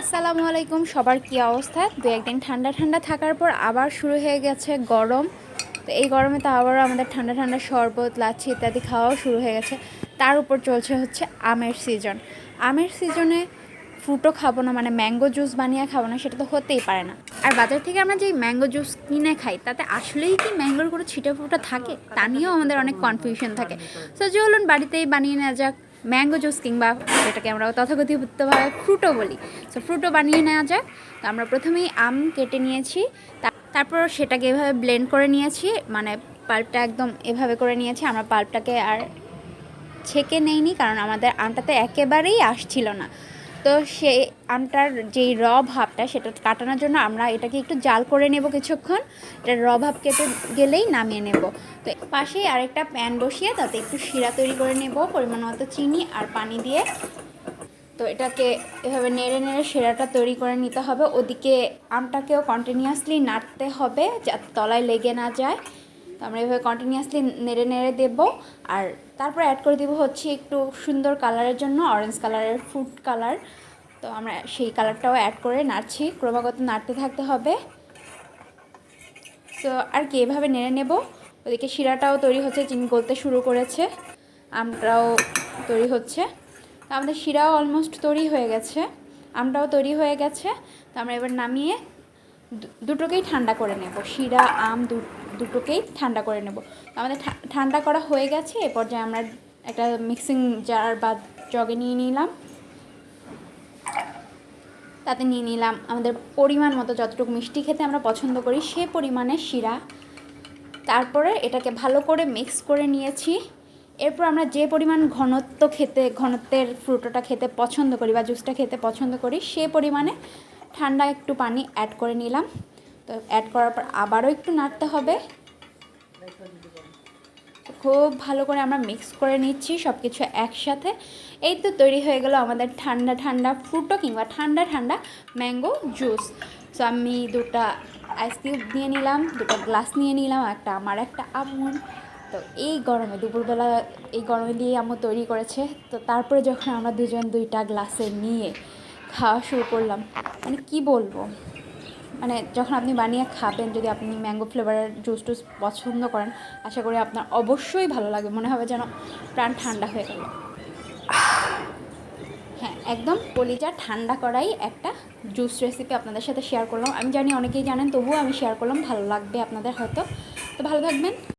আসসালামু আলাইকুম, সবার কি অবস্থা? দু একদিন ঠান্ডা ঠান্ডা থাকার পর আবার শুরু হয়ে গেছে গরম। তো এই গরমে তো আবারও আমাদের ঠান্ডা ঠান্ডা শরবত, লাচ্ছি ইত্যাদি খাওয়াও শুরু হয়ে গেছে। তার উপর চলছে হচ্ছে আমের সিজন আমের সিজনে ফ্রুটও খাব না মানে ম্যাঙ্গো জুস বানিয়ে খাব না, সেটা তো হতেই পারে না। আর বাজার থেকে আমরা যেই ম্যাঙ্গো জুস কিনে খাই, তাতে আসলেই কি ম্যাঙ্গোর কোনো ছিটা ফুটা থাকে? তা নিয়েও আমাদের অনেক কনফিউশন থাকে। তো চলুন বাড়িতেই বানিয়ে নেওয়া যাক। ম্যাঙ্গো জুস কিংবা যেটাকে আমরা তথাকথিতভাবে ফ্রুটো বলি। সো ফ্রুটো বানিয়ে নেওয়া যাক। তো আমরা প্রথমেই আম কেটে নিয়েছি। তারপর সেটাকে এভাবে ব্লেন্ড করে নিয়েছি। মানে পাল্পটা একদম এভাবে করে নিয়েছি। আমরা পাল্পটাকে আর ছেঁকে নেইনি, কারণ আমাদের আমটাতে একেবারেই আসছিল না। তো সেই আমটার যেই র ভাবটা সেটা কাটানোর জন্য আমরা এটাকে একটু জাল করে নেব কিছুক্ষণ। এটা র ভাব কেটে গেলেই নামিয়ে নেব। তো পাশেই আরেকটা প্যান বসিয়ে তাতে একটু শিরা তৈরি করে নেব, পরিমাণ মতো চিনি আর পানি দিয়ে। তো এটাকে এভাবে নেড়ে নেড়ে সেরাটা তৈরি করে নিতে হবে। ওদিকে আমটাকেও কন্টিনিউয়াসলি নাড়তে হবে যাতে তলায় লেগে না যায়। তো আমরা এভাবে কন্টিনিউয়াসলি নেড়ে নেড়ে দেবো। আর তারপর অ্যাড করে দেবো হচ্ছে একটু সুন্দর কালারের জন্য অরেঞ্জ কালারের ফ্রুট কালার তো আমরা সেই কালারটাও অ্যাড করে নাড়ছি, ক্রমাগত নাড়তে থাকতে হবে। তো আর কি, এভাবে নেড়ে নেব। ওদিকে শিরাটাও তৈরি হচ্ছে, চিনি গলতে শুরু করেছে, আমটাও তৈরি হচ্ছে। তো আমাদের শিরাও অলমোস্ট তৈরি হয়ে গেছে, আমটাও তৈরি হয়ে গেছে। তো আমরা এবার নামিয়ে দুটোকেই ঠান্ডা করে নেব, শিরা, আম দু- দুটোকেই ঠান্ডা করে নেব। আমাদের ঠান্ডা করা হয়ে গেছে, এ পর্যায়ে আমরা একটা মিক্সিং জার বা জগে নিয়ে নিলাম। তাতে নিয়ে নিলাম আমাদের পরিমাণ মতো যতটুকু মিষ্টি খেতে আমরা পছন্দ করি, সে পরিমাণে শিরা। তারপরে এটাকে ভালো করে মিক্স করে নিয়েছি। এরপর আমরা যে পরিমাণ ঘনত্ব খেতে, ঘনত্বের ফ্রুটোটা খেতে পছন্দ করি বা জুসটা খেতে পছন্দ করি, সে পরিমাণে ঠান্ডা একটু পানি অ্যাড করে নিলাম। তো অ্যাড করার পর আবারও একটু নাড়তে হবে। খুব ভালো করে আমরা মিক্স করে নিচ্ছি সব কিছু একসাথে। এই তো তৈরি হয়ে গেল আমাদের ঠান্ডা ঠান্ডা ফ্রুটো কিংবা ঠান্ডা ঠান্ডা ম্যাঙ্গো জুস সো আমি দুটা আইস কিউব নিয়ে নিলাম, দুটো গ্লাস নিয়ে নিলাম একটা আমার, একটা আমুন তো এই গরমে, দুপুরবেলা এই গরমে দিয়ে আম্মু তৈরি করেছে। তো তারপরে যখন আমরা দুজন দুইটা গ্লাসে নিয়ে খাওয়া শুরু করলাম মানে কি বলব? মানে যখন আপনি বানিয়ে খাবেন, যদি আপনি ম্যাঙ্গো ফ্লেভারের জুস টুস পছন্দ করেন, আশা করি আপনার অবশ্যই ভালো লাগবে মনে হবে যেন প্রাণ ঠান্ডা হয়ে গেল। হ্যাঁ একদম কলিজা ঠান্ডা করাই একটা জুস রেসিপি আপনাদের সাথে শেয়ার করলাম। আমি জানি অনেকেই জানেন, তবুও আমি শেয়ার করলাম। ভালো লাগবে আপনাদের হয়তো। তো ভালো থাকবেন।